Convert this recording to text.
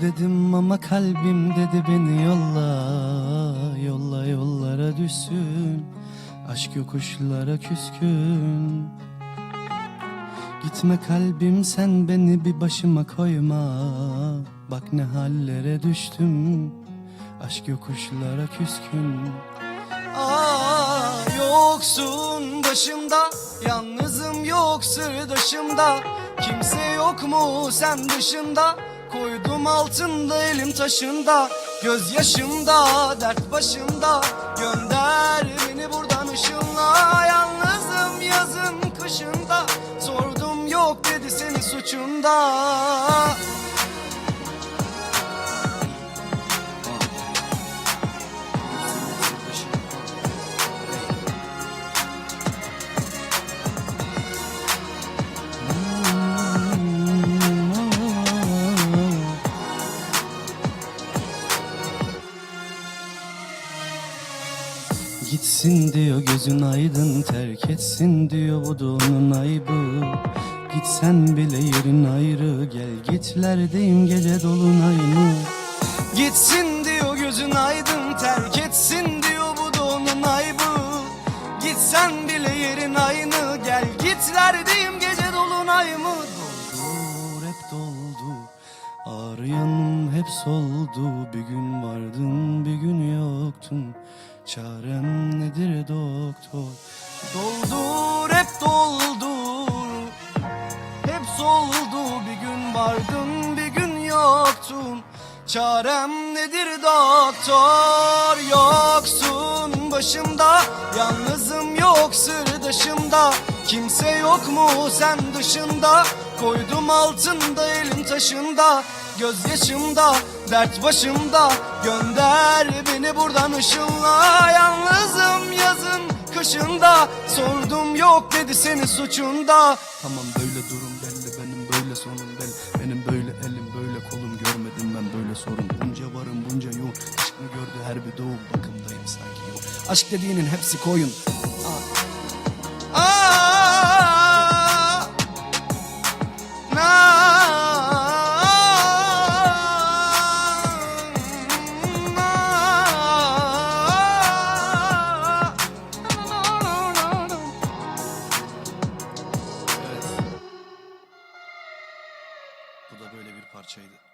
dedim ama kalbim dedi beni yolla Yolla yollara düşsün. Aşk yokuşlara küskün. Gitme kalbim sen beni bir başıma koyma. Bak ne hallere düştüm. Aşk yokuşlara küskün. Aa, yoksun başımda. Yalnızım yok sırdaşımda. Kimse yok mu sen dışında Koydum altında elim taşında Gözyaşımda dert başımda Gönder beni buradan ışınla Yalnızım yazın kışında. Sordum yok dedi seni suçunda Gitsin diyor gözün aydın terk etsin diyor bu da onun ayıbı Gitsen bile yerin ayrı gel gitlerdeyim gece dolunayını. Gitsin diyor gözün aydın terk etsin diyor bu da onun ayıbı Gitsen bile yerin aynı gel gitlerdeyim gece dolunayımı. Doldu hep doldu Ağrıyanım hep soldu. Bir gün vardın bir gün yoktun Çarem nedir doktor? Doldur hep doldur. Hep soldu bir gün vardın bir gün yoktun Çarem nedir doktor? Yoksun başımda Yalnızım yok sırdaşımda. Kimse yok mu sen dışında? Koydum altında elim taşında. Gözyaşımda dert başımda. Gönder beni buradan ışınla. Yalnızım yazın kışında. Sordum yok dedi seni suçunda. Tamam böyle durum belli benim böyle sonum belli. Benim böyle elim böyle kolum görmedim ben böyle sorun. Bunca varım bunca yoğun. Aşk mı gördü? Her bir doğum bakımdayım sanki Aşk dediğinin hepsi koyun. Aa, ఏర్పాటు చేయదు